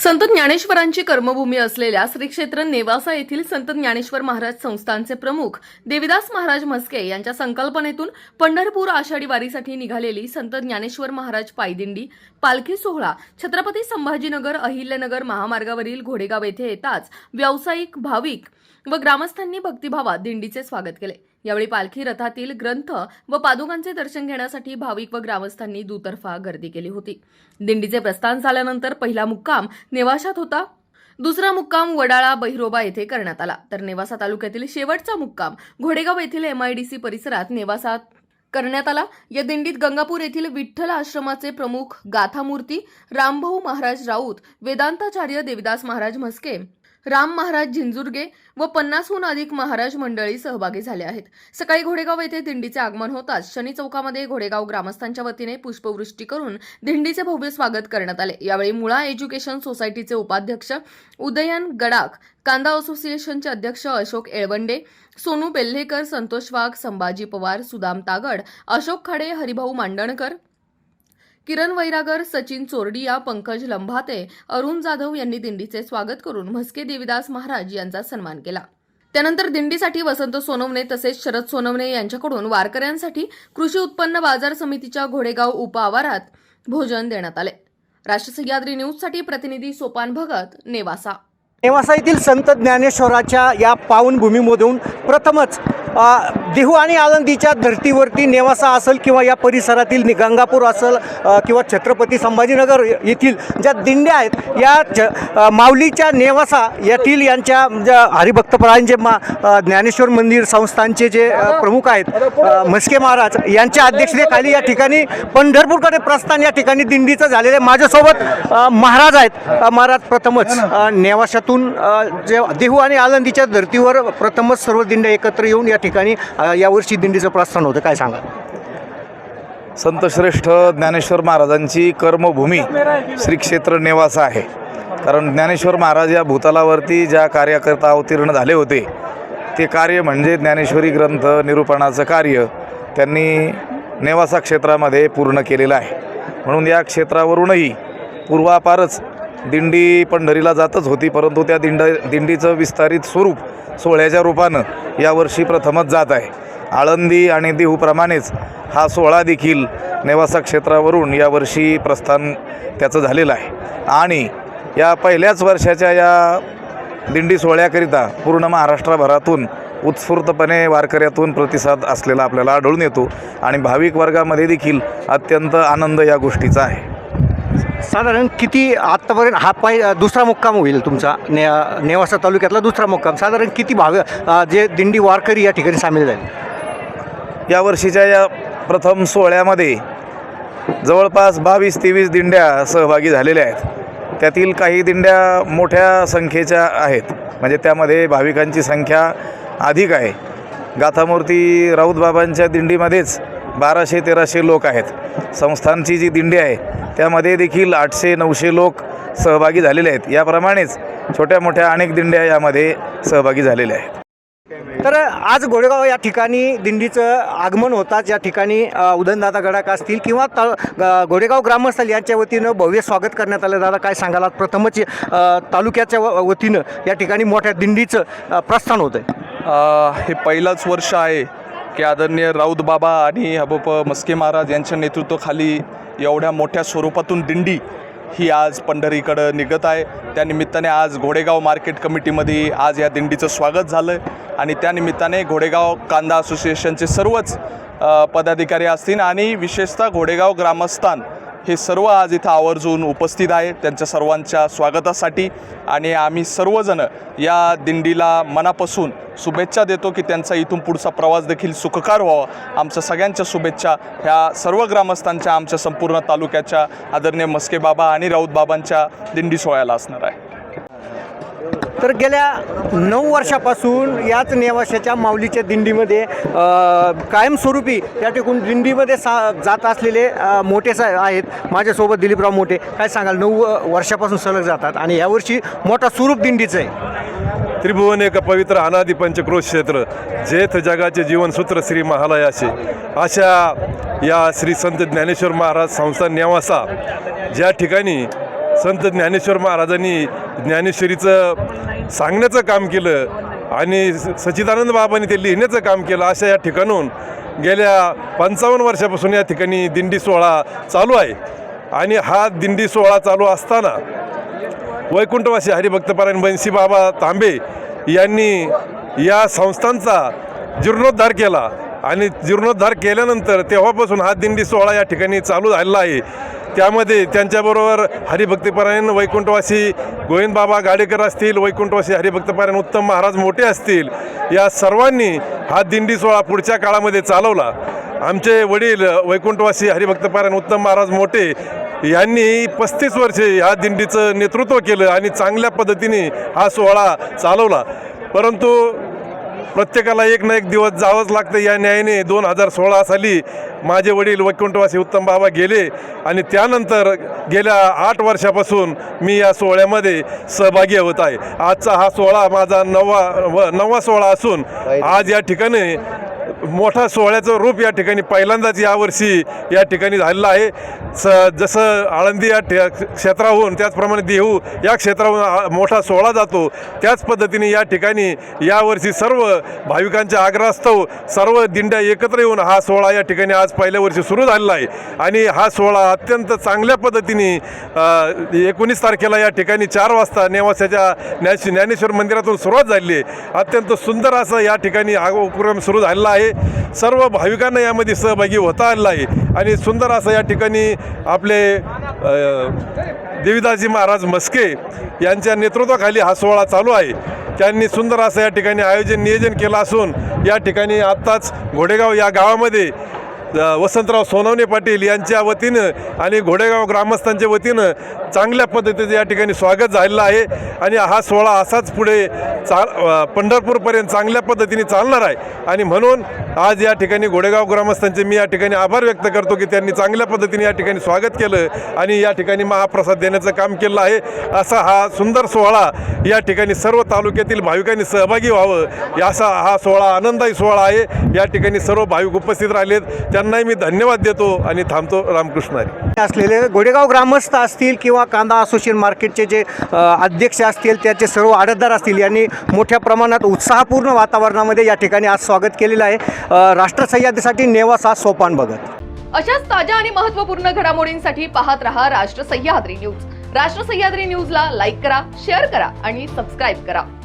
संत ज्ञानेश्वरांची कर्मभूमी असलेल्या श्री क्षेत्र नेवासा येथील संत ज्ञानेश्वर महाराज संस्थानचे प्रमुख देविदास महाराज म्हस्के यांच्या संकल्पनेतून पंढरपूर आषाढी वारीसाठी निघालेली संत ज्ञानेश्वर महाराज पायदिंडी पालखी सोहळा छत्रपती संभाजीनगर अहिल्यानगर महामार्गावरील घोडेगाव येथे येताच व्यावसायिक भाविक व ग्रामस्थांनी भक्तिभावात दिंडीचे स्वागत केले. यावेळी पालखी रथातील ग्रंथ व पादुकांचे दर्शन घेण्यासाठी भाविक व ग्रामस्थांनी दुतर्फा गर्दी केली होती. दिंडीचे प्रस्थान झाल्यानंतर पहिला मुक्काम नेवाशात होता. दुसरा मुक्काम वडाळा बहिरोबा येथे करण्यात आला. तर नेवासा तालुक्यातील शेवटचा मुक्काम घोडेगाव येथील एमआयडीसी परिसरात नेवासात करण्यात आला. या दिंडीत गंगापूर येथील विठ्ठल आश्रमाचे प्रमुख गाथामूर्ती रामभाऊ महाराज राऊत वेदांताचार्य देविदास महाराज म्हस्के राम महाराज झिंजुर्गे व पन्नासहून अधिक महाराज मंडळी सहभागी झाले आहेत. सकाळी घोडेगाव येथे दिंडीचे आगमन होताच शनी चौकामध्ये घोडेगाव ग्रामस्थांच्या वतीने पुष्पवृष्टी करून दिंडीचे भव्य स्वागत करण्यात आले. यावेळी मुळा एज्युकेशन सोसायटीचे उपाध्यक्ष उदयन गडाख कांदा असोसिएशनचे अध्यक्ष अशोक येळवंडे सोनू बेल्हेकर संतोष वाघ संभाजी पवार सुदाम तागड अशोक खाडे हरिभाऊ मांडणकर किरण वैरागर सचिन चोरडिया पंकज लंभाते अरुण जाधव यांनी दिंडीचे स्वागत करून म्हस्के देवीदास महाराज यांचा सन्मान केला. त्यानंतर दिंडीसाठी वसंत सोनवणे तसेच शरद सोनवणे यांच्याकडून वारकऱ्यांसाठी कृषी उत्पन्न बाजार समितीच्या घोडेगाव उपआवारात भोजन देण्यात आले. राष्ट्रसह्याद्री न्यूजसाठी प्रतिनिधी सोपान भगत नेवासा. नेवासा येथील संत ज्ञानेश्वराच्या या पावनभूमीमधून प्रथमच देहू आणि आळंदीच्या धर्तीवरती नेवासा असेल किंवा या परिसरातील नि- गंगापूर असेल किंवा छत्रपती संभाजीनगर येथील ज्या दिंड्या आहेत या छ माऊलीच्या नेवासा येथील यांच्या ज्या हरिभक्तपरायणचे मा ज्ञानेश्वर मंदिर संस्थांचे जे प्रमुख आहेत म्हस्के महाराज यांच्या अध्यक्षतेखाली या ठिकाणी पंढरपूरकडे प्रस्थान या ठिकाणी दिंडीचं झालेलं आहे. माझ्यासोबत महाराज आहेत. महाराज प्रथमच नेवाशातून जे देहू आणि आळंदीच्या धर्तीवर प्रथमच सर्व दिंड्या एकत्र येऊन या ठिकाणी यावर्षी दिंडीचं प्रस्थान होतं काय सांगा संतश्रेष्ठ ज्ञानेश्वर महाराजांची कर्मभूमी श्री क्षेत्र नेवासा आहे. कारण ज्ञानेश्वर महाराज या भूतलावरती ज्या कार्यकर्ता अवतीर्ण झाले होते ते कार्य म्हणजे ज्ञानेश्वरी ग्रंथ निरूपणाचं कार्य त्यांनी नेवासा क्षेत्रामध्ये पूर्ण केलेलं आहे. म्हणून या क्षेत्रावरूनही पूर्वापारच दिंडी पंढरीला जातच होती परंतु त्या दिंड दिंडीचं विस्तारित स्वरूप सोहळ्याच्या रूपानं यावर्षी प्रथमच जात आहे. आळंदी आणि देहूप्रमाणेच हा सोहळा देखील नेवासा क्षेत्रावरून यावर्षी प्रस्थान त्याचं झालेलं आहे. आणि या पहिल्याच वर्षाच्या या दिंडी सोहळ्याकरिता पूर्ण महाराष्ट्रभरातून उत्स्फूर्तपणे वारकऱ्यातून प्रतिसाद असलेला आपल्याला आढळून येतो आणि भाविक वर्गामध्ये देखील अत्यंत आनंद या गोष्टीचा आहे. साधारण किती आत्तापर्यंत हा पाय दुसरा मुक्काम होईल तुमचा? ने नेवासा तालुक्यातला दुसरा मुक्काम. साधारण किती भाव जे दिंडी वारकरी या ठिकाणी सामील झाले? यावर्षीच्या या प्रथम सोहळ्यामध्ये जवळपास बावीस तेवीस दिंड्या सहभागी झालेल्या आहेत. त्यातील काही दिंड्या मोठ्या संख्येच्या आहेत. म्हणजे त्यामध्ये भाविकांची संख्या अधिक आहे. गाथामूर्ती राऊतबाबांच्या दिंडीमध्येच बाराशे तेराशे लोक आहेत. संस्थानची जी दिंडी आहे त्यामध्ये देखील आठशे नऊशे लोक सहभागी झालेले आहेत. याप्रमाणेच छोट्या मोठ्या अनेक दिंड्या यामध्ये सहभागी झालेल्या आहेत. तर आज घोडेगाव या ठिकाणी दिंडीचं आगमन होताच. या ठिकाणी उदयनदादा गडाक असतील किंवा त ग- घोडेगाव ग्रामस्थ यांच्या वतीनं भव्य स्वागत करण्यात आलं. दादा काय सांगाल? प्रथमच तालुक्याच्या व- वतीनं या ठिकाणी मोठ्या दिंडीचं प्रस्थान होतं हे पहिलंच वर्ष आहे. की आदरणीय राऊत बाबा आणि हबोप मस्के महाराज यांच्या नेतृत्वाखाली एवढ्या मोठ्या स्वरूपातून दिंडी ही आज पंढरीकडं निघत आहे. त्यानिमित्ताने आज घोडेगाव मार्केट कमिटीमध्ये आज या दिंडीचं स्वागत झालं आणि त्यानिमित्ताने घोडेगाव कांदा असोसिएशनचे सर्वच पदाधिकारी असतील आणि विशेषतः घोडेगाव ग्रामस्थान हे सर्व आज इथं आवर्जून उपस्थित आहे त्यांच्या सर्वांच्या स्वागतासाठी आणि आम्ही सर्वजण या दिंडीला मनापासून शुभेच्छा देतो की त्यांचा इथून पुढचा प्रवास देखील सुखकार व्हावा. आमच्या सगळ्यांच्या शुभेच्छा ह्या सर्व ग्रामस्थांच्या आमच्या संपूर्ण तालुक्याच्या आदरणीय मस्के बाबा आणि राऊत बाबांच्या दिंडी सोहळ्याला असणार आहे. तर गेल्या नऊ वर्षापासून याच नेवाशाच्या माऊलीच्या दिंडीमध्ये कायमस्वरूपी या ठिकाणी दिंडीमध्ये सा जात असलेले मोठे सा आहेत. माझ्यासोबत दिलीपराव मोठे. काय सांगाल? नऊ वर्षापासून सलग जातात आणि यावर्षी मोठा स्वरूप दिंडीचं आहे. त्रिभुवन एक पवित्र अनादि पंचक्रोश क्षेत्र जेथ जगाचे जीवनसूत्र श्री महालयाचे. अशा या श्री संत ज्ञानेश्वर महाराज संस्था नेवासा ज्या ठिकाणी संत ज्ञानेश्वर महाराजांनी ज्ञानेश्वरीचं सांगण्याचं काम केलं आणि स- सच्चिदानंद बाबांनी ते लिहिण्याचं काम केलं अशा या ठिकाणून गेल्या पंचावन्न वर्षापासून या ठिकाणी दिंडी सोहळा चालू आहे. आणि हा दिंडी सोहळा चालू असताना वैकुंठवासी हरिभक्तपरायण बंशी बाबा तांबे यांनी या संस्थांचा जीर्णोद्धार केला. आणि जीर्णोद्धार केल्यानंतर तेव्हापासून हा दिंडी सोहळा या ठिकाणी चालू झालेला आहे. त्यामध्ये त्यांच्याबरोबर हरिभक्तपरायण वैकुंठवासी गोविंदबाबा गाडेकर असतील वैकुंठवासी हरिभक्तपरायण उत्तम महाराज मोठे असतील या सर्वांनी हा दिंडी सोहळा पुढच्या काळामध्ये चालवला. आमचे वडील वैकुंठवासी हरिभक्तपरायण उत्तम महाराज मोठे यांनी पस्तीस वर्षे ह्या दिंडीचं नेतृत्व केलं आणि चांगल्या पद्धतीने हा सोहळा चालवला. परंतु प्रत्येकाला एक ना एक दिवस जावंच लागतं. या न्यायाने दोन हजार सोळा साली माझे वडील वैकुंठवासी उत्तम बाबा गेले आणि त्यानंतर गेल्या आठ वर्षापासून मी या सोहळ्यामध्ये सहभागी होत आहे. आजचा हा सोहळा माझा नववा व नववा सोहळा असून आज या ठिकाणी मोठा सोहळ्याचं रूप या ठिकाणी पहिल्यांदाच यावर्षी या ठिकाणी झालेलं आहे. स जसं आळंदी या ठे क्षेत्राहून त्याचप्रमाणे देहू या क्षेत्राहून मोठा सोहळा जातो. त्याच पद्धतीने या ठिकाणी यावर्षी सर्व भाविकांच्या आग्रहास्तव सर्व दिंड्या एकत्र येऊन हा सोहळा या ठिकाणी आज पहिल्या वर्षी सुरू झालेला आहे. आणि हा सोहळा अत्यंत चांगल्या पद्धतीने एकोणीस तारखेला या ठिकाणी चार वाजता नेवासाच्या ज्ञानेश्वर मंदिरातून सुरुवात झालेली आहे. अत्यंत सुंदर असं या ठिकाणी हा उपक्रम सुरू झालेला आहे. सर्व भाविकांना यामध्ये सहभागी होता आलेला आहे. आणि सुंदर असं या ठिकाणी आपले देवीदासजी महाराज मस्के यांच्या नेतृत्वाखाली हा सोहळा चालू आहे. त्यांनी सुंदर असं या ठिकाणी आयोजन नियोजन केलं असून या ठिकाणी आत्ताच घोडेगाव या गावामध्ये वसंतराव सोनवणे पाटील यांच्या वतीनं आणि घोडेगाव ग्रामस्थांच्या वतीनं चांगल्या पद्धतीचं या ठिकाणी स्वागत झालेलं आहे. आणि हा सोहळा असाच पुढे चा पंढरपूरपर्यंत चांगल्या पद्धतीने चालणार आहे. आणि म्हणून आज या ठिकाणी घोडेगाव ग्रामस्थांचे मी या ठिकाणी आभार व्यक्त करतो की त्यांनी चांगल्या पद्धतीने या ठिकाणी स्वागत केलं आणि या ठिकाणी महाप्रसाद देण्याचं काम केलं आहे. असा हा सुंदर सोहळा या ठिकाणी सर्व तालुक्यातील भाविकांनी सहभागी व्हावं. असा हा सोहळा आनंदायी सोहळा आहे. या ठिकाणी सर्व भाविक उपस्थित राहिलेत. त्यांनाही मी धन्यवाद देतो आणि थांबतो रामकृष्ण असलेले गोडेगाव ग्रामस्थ असतील किंवा कांदा असोसिएशन मार्केटचे जे अध्यक्ष असतील त्याचे सर्व आडतदार असतील यांनी मोठ्या प्रमाणात उत्साहपूर्ण वातावरणामध्ये या ठिकाणी आज स्वागत केलेलं आहे. राष्ट्र सह्याद्रीसाठी नेवासा सोपान बघत. अशाच ताज्या आणि महत्त्वपूर्ण घडामोडींसाठी पाहत रहा राष्ट्र सह्याद्री न्यूज. राष्ट्र सह्याद्री न्यूजला लाईक करा शेअर करा आणि सबस्क्राईब करा.